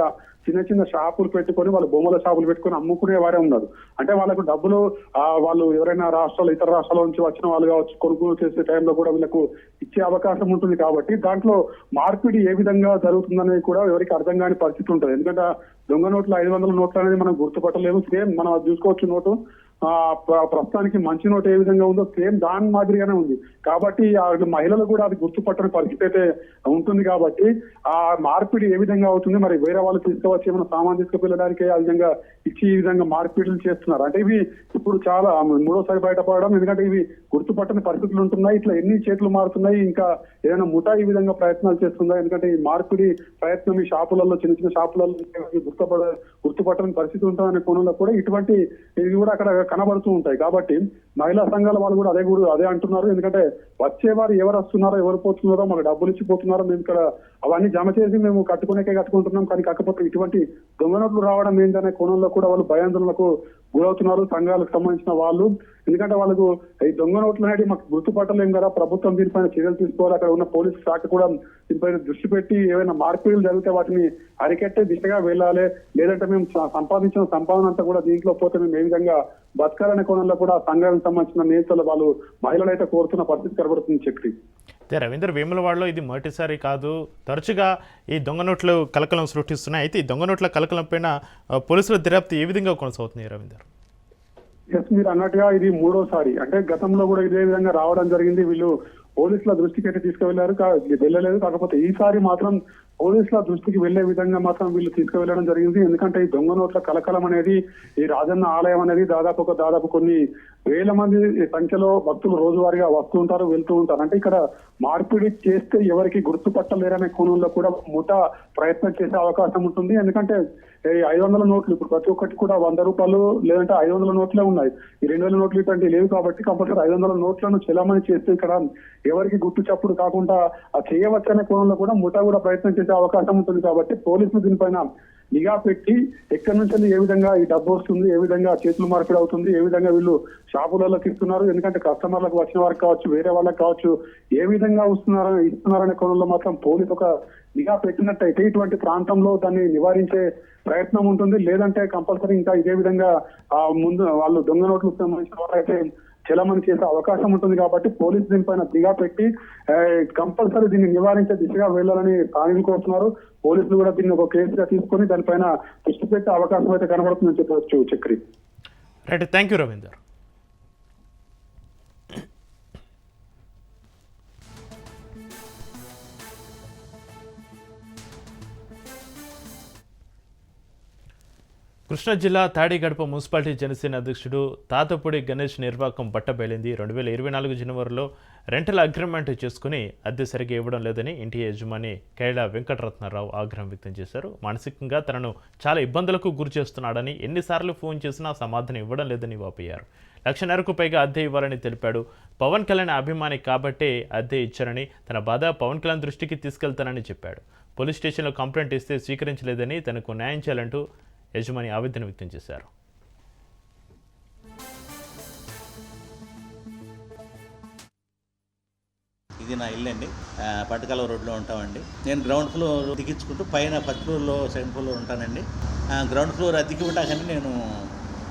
చిన్న చిన్న షాపులు పెట్టుకొని వాళ్ళు బొమ్మల షాపులు పెట్టుకొని అమ్ముకునే వారే ఉన్నారు. అంటే వాళ్ళకు డబ్బులు ఆ వాళ్ళు ఎవరైనా రాష్ట్రాలు ఇతర రాష్ట్రాల నుంచి వచ్చిన వాళ్ళు కావచ్చు కొనుగోలు చేసే టైంలో కూడా వీళ్ళకు ఇచ్చే అవకాశం ఉంటుంది కాబట్టి దాంట్లో మార్పిడి ఏ విధంగా జరుగుతుందనేది కూడా ఎవరికి అర్థం కాని పరిస్థితి ఉంటుంది. ఎందుకంటే దొంగ నోట్లు ఐదు వందల నోట్లు అనేది మనం గుర్తుపట్టలేము. సేమ్ మనం చూసుకోవచ్చు నోటు. ప్రస్తుతానికి మంచి నోట్ ఏ విధంగా ఉందో సేమ్ దాని మాదిరిగానే ఉంది. కాబట్టి ఆ మహిళలు కూడా అది గుర్తుపట్టని పరిస్థితి అయితే ఉంటుంది కాబట్టి ఆ మార్పిడి ఏ విధంగా అవుతుంది? మరి వేరే వాళ్ళు తీసుకువచ్చి ఏమైనా సామాన్ తీసుకువెళ్ళడానికి ఆ విధంగా ఇచ్చి ఈ విధంగా మార్పిడులు చేస్తున్నారు. అంటే ఇవి ఇప్పుడు చాలా మూడోసారి బయటపడడం ఎందుకంటే ఇవి గుర్తుపట్టని పరిస్థితులు ఉంటున్నాయి. ఇట్లా ఎన్ని చేతులు మారుతున్నాయి? ఇంకా ఏదైనా ముఠా ఈ విధంగా ప్రయత్నాలు చేస్తుందా ఎందుకంటే ఈ మార్పిడి ప్రయత్నం ఈ షాపులలో చిన్న చిన్న షాపులలో గుర్తుపడ గుర్తుపట్టని పరిస్థితి ఉంటుందనే కోణంలో కూడా ఇటువంటి ఇది కూడా అక్కడ కనబడుతూ ఉంటాయి. కాబట్టి మహిళా సంఘాల వాళ్ళు కూడా అదే కూడా అదే అంటున్నారు. ఎందుకంటే వచ్చేవారు ఎవరు వస్తున్నారో ఎవరు పోతున్నారో మాకు డబ్బులు ఇచ్చిపోతున్నారో మేము ఇక్కడ అవన్నీ జమ చేసి మేము కట్టుకునేకే కట్టుకుంటున్నాం. కానీ కాకపోతే ఇటువంటి దొంగ నోట్లు రావడం ఏంటనే కోణంలో కూడా వాళ్ళు భయాందోళనకు గురవుతున్నారు. సంఘాలకు సంబంధించిన వాళ్ళు ఎందుకంటే వాళ్ళకు ఈ దొంగ నోట్లు అనేది మాకు గుర్తుపట్టలేం కదా. ప్రభుత్వం దీనిపైన చర్యలు తీసుకోవాలి. అక్కడ ఉన్న పోలీసు శాఖ కూడా దీనిపైన దృష్టి పెట్టి ఏవైనా మార్పిడులు జరిగితే వాటిని అరికట్టే దిశగా వెళ్ళాలి. లేదంటే మేము సంపాదించిన సంపాదన అంతా కూడా దీంట్లో పోతే మేము ఏ విధంగా బతకాలనే కోణంలో కూడా సంఘానికి సంబంధించిన నేతలు వాళ్ళు మహిళలు అయితే కోరుతున్న పరిస్థితి కనబడుతుంది చక్రి అయితే రవీందర్ వేములవాడలో ఇది మొదటిసారి కాదు. తరచుగా ఈ దొంగ నోట్లు కలకలం సృష్టిస్తున్నాయి. అయితే ఈ దొంగ నోట్ల కలకలం పైన పోలీసుల దర్యాప్తు ఏ విధంగా కొనసాగుతుంది రవీందర్? ఎస్ మీరు అన్నట్టుగా ఇది మూడోసారి. అంటే గతంలో కూడా ఇదే విధంగా రావడం జరిగింది. వీళ్ళు పోలీసుల దృష్టికి అయితే తీసుకువెళ్ళారు వెళ్ళలేదు. కాకపోతే ఈసారి మాత్రం పోలీసుల దృష్టికి వెళ్ళే విధంగా మాత్రం వీళ్ళు తీసుకువెళ్ళడం జరిగింది. ఎందుకంటే ఈ దొంగ నోట్ల కలకలం అనేది ఈ రాజన్న ఆలయం అనేది దాదాపు ఒక దాదాపు కొన్ని వేల మంది సంఖ్యలో భక్తులు రోజువారీగా వస్తూ ఉంటారు వెళ్తూ ఉంటారు. అంటే ఇక్కడ మార్పిడి చేస్తే ఎవరికి గుర్తుపట్టలేరనే కోణంలో కూడా ముఠా ప్రయత్నం చేసే అవకాశం ఉంటుంది. ఎందుకంటే ఐదు వందల నోట్లు. ఇప్పుడు ప్రతి ఒక్కటి కూడా వంద రూపాయలు లేదంటే ఐదు వందల నోట్లే ఉన్నాయి. ఈ రెండు వేల నోట్లు ఇటువంటి లేవు కాబట్టి కంపల్సరీ ఐదు వందల నోట్లను చెలామణి చేస్తే ఇక్కడ ఎవరికి గుర్తు చప్పుడు కాకుండా ఆ చేయవచ్చనే కోణంలో కూడా ముఠా కూడా ప్రయత్నం చేసే అవకాశం ఉంటుంది కాబట్టి పోలీసులు దీనిపైన నిఘా పెట్టి ఎక్కడి నుంచి ఏ విధంగా ఈ డబ్బు వస్తుంది ఏ విధంగా చేతులు మార్పిడి అవుతుంది ఏ విధంగా వీళ్ళు షాపులలోకి ఇస్తున్నారు ఎందుకంటే కస్టమర్లకు వచ్చిన వారికి కావచ్చు వేరే వాళ్ళకి కావచ్చు ఏ విధంగా వస్తున్నారు ఇస్తున్నారనే కోణంలో మాత్రం పోలీసు ఒక నిఘా పెట్టినట్టయితే ఇటువంటి ప్రాంతంలో దాన్ని నివారించే ప్రయత్నం ఉంటుంది. లేదంటే కంపల్సరీ ఇంకా ఇదే విధంగా ఆ ముందు వాళ్ళు దొంగ నోట్లు సంబంధించిన వాళ్ళైతే చలమని చేసే అవకాశం ఉంటుంది కాబట్టి పోలీసు దీనిపైన దిగా పెట్టి కంపల్సరీ దీన్ని నివారించే దిశగా వెళ్ళాలని స్థానికులు కోరుతున్నారు. పోలీసులు కూడా దీన్ని ఒక కేసుగా తీసుకొని దానిపైన దృష్టి పెట్టే అవకాశం అయితే కనబడుతుందని చెప్పవచ్చు Chakri. Right thank you Ravinder. Krishna జిల్లా తాడిగడప మున్సిపాలిటీ జనసేన అధ్యక్షుడు తాతపూడి గణేష్ నిర్వాకం బట్టబయలింది రెండు వేల ఇరవై నాలుగు జనవరిలో రెంటల్ అగ్రిమెంట్ చేసుకుని అద్దె సరిగ్గా ఇవ్వడం లేదని ఇంటి యజమాని కైళ వెంకటరత్నారావు ఆగ్రహం వ్యక్తం చేశారు. మానసికంగా తనను చాలా ఇబ్బందులకు గురి చేస్తున్నాడని ఎన్నిసార్లు ఫోన్ చేసినా సమాధానం ఇవ్వడం లేదని వాపోయారు. లక్షన్నరకు పైగా అద్దె ఇవ్వాలని తెలిపాడు. పవన్ కళ్యాణ్ అభిమాని కాబట్టే అద్దె ఇచ్చారని తన బాధ పవన్ కళ్యాణ్ దృష్టికి తీసుకెళ్తానని చెప్పాడు. పోలీస్ స్టేషన్లో కంప్లైంట్ ఇస్తే స్వీకరించలేదని తనకు న్యాయం చేయాలంటూ యజమాని ఆవేదన వ్యక్తం చేశారు. ఇది నా ఇల్లు అండి. ఆ, పట్టకాల రోడ్లో ఉంటామండి. నేను గ్రౌండ్ ఫ్లోర్ దిగించుకుంటూ పైన ఫస్ట్ ఫ్లోర్లో సెకండ్ ఫ్లోర్లో ఉంటానండి. గ్రౌండ్ ఫ్లోర్ అద్దెకి ఇవ్వటాకని నేను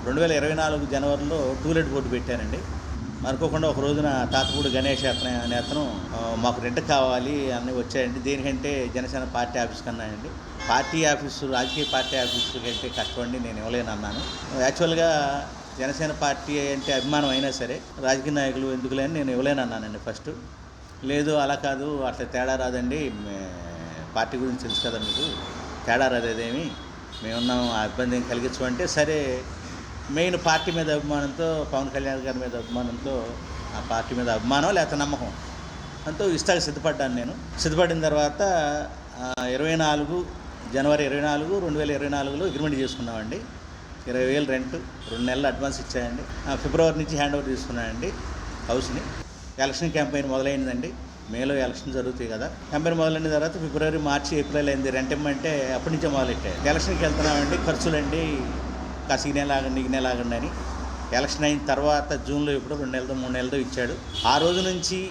రెండు వేల ఇరవై నాలుగు జనవరిలో టూలెట్ బోర్డు పెట్టానండి. అనుకోకుండా ఒక రోజున తాతపూడి గణేష్ అతను అనే అతను మాకు రెంట్ కావాలి అన్నీ వచ్చాయండి దేనికంటే జనసేన పార్టీ ఆఫీస్ కన్నా అండి. పార్టీ ఆఫీసు రాజకీయ పార్టీ ఆఫీసు కంటే కష్టమండి నేను ఇవ్వలేను అన్నాను యాక్చువల్గా జనసేన పార్టీ అంటే అభిమానం అయినా సరే రాజకీయ నాయకులు ఎందుకులే అని నేను ఇవ్వలేను అన్నానండి ఫస్ట్. లేదు అలా కాదు అట్లా తేడా రాదండి. పార్టీ గురించి తెలుసు కదా మీకు. తేడా రాదేదేమి మేమున్నాం ఆ ఇబ్బంది కలిగించమంటే సరే మెయిన్ పార్టీ మీద అభిమానంతో పవన్ కళ్యాణ్ గారి మీద అభిమానంతో ఆ పార్టీ మీద అభిమానం లేకపోతే నమ్మకం అంతో ఇస్తాక సిద్ధపడ్డాను నేను. సిద్ధపడిన తర్వాత ఇరవై నాలుగు జనవరి ఇరవై నాలుగు రెండు వేల ఇరవై నాలుగులో అగ్రిమెంట్ చేసుకున్నామండి. ఇరవై వేలు రెంట్ రెండు నెలలు అడ్వాన్స్ ఇచ్చాయండి. ఆ, ఫిబ్రవరి నుంచి హ్యాండ్ ఓవర్ తీసుకున్నానండి హౌస్ని. ఎలక్షన్ క్యాంపెయిన్ మొదలైందండి. మేలో ఎలక్షన్ జరుగుతాయి కదా. క్యాంపెయిన్ మొదలైన తర్వాత ఫిబ్రవరి మార్చి ఏప్రిల్ అయింది. రెంట్ ఇమ్మంటే అప్పటి నుంచే మొదలెట్టాయి. ఎలక్షన్కి వెళ్తున్నామండి. ఖర్చులండి కాసి ఈ నెల ఆగండి ఈ నెల ఆగండి అని. ఎలక్షన్ అయిన తర్వాత జూన్లో ఇప్పుడు రెండు నెలతో మూడు నెలతో ఇచ్చాడు. ఆ రోజు నుంచి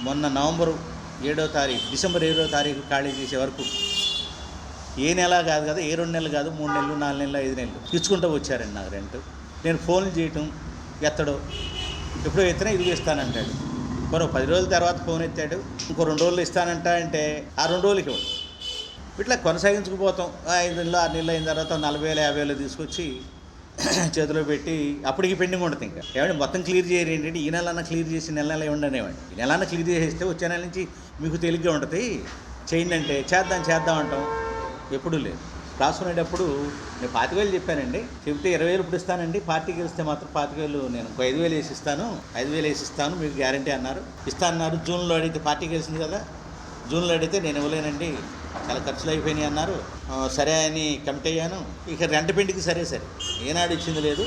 మొన్న నవంబరు ఏడో తారీఖు డిసెంబర్ ఏడో తారీఖు ఖాళీ చేసే వరకు ఏ నెల కాదు కదా ఏ రెండు నెలలు కాదు మూడు నెలలు నాలుగు నెలలు ఐదు నెలలు ఇచ్చుకుంటూ వచ్చారండి నాకు రెంట్. నేను ఫోన్లు చేయటం ఎత్తడు ఎప్పుడో ఎత్తినా ఇది ఇస్తానంటాడు మరో పది రోజుల తర్వాత ఫోన్ ఎత్తాడు ఇంకో రెండు రోజులు ఇస్తానంట అంటే ఆ రెండు రోజులకి ఇవ్వడు. ఇట్లా కొనసాగించుకుపోతాం. ఐదు నెలలు ఆరు నెలలు అయిన తర్వాత నలభై వేలు యాభై వేలు తీసుకొచ్చి చేతిలో పెట్టి అప్పటికి పెండింగ్ ఉంటుంది ఇంకా. ఏమంటే మొత్తం క్లియర్ చేయరు ఏంటంటే ఈ నెలన్నా క్లియర్ చేసి నెల నెల ఇవ్వండి అనేవాడి ఈ నెలన్నా క్లియర్ చేసేస్తే వచ్చే నెల నుంచి మీకు తేలిగ్గా ఉంటుంది. చేయండి అంటే చేద్దాం చేద్దాం అంటాం. ఎప్పుడూ లేదు. రాసుకునేటప్పుడు నేను పాతికేలు చెప్పానండి. చెప్తే ఇరవై వేలు ఇప్పుడు ఇస్తానండి. పార్టీ గెలిస్తే మాత్రం పాతికేలు నేను ఇంకో ఐదు వేలు వేసి ఇస్తాను. ఐదు వేలు వేసి ఇస్తాను. మీకు గ్యారంటీ అన్నారు. ఇస్తా అన్నారు. జూన్లో అడిగితే పార్టీ గెలిచింది కదా. జూన్లో అడిగితే నేను ఇవ్వలేనండి. చాలా ఖర్చులు అయిపోయినాయి అన్నారు. సరే అని కమిట్ అయ్యాను. ఇక రెంట పెండికి సరే సరే. ఏనాడు ఇచ్చింది లేదు.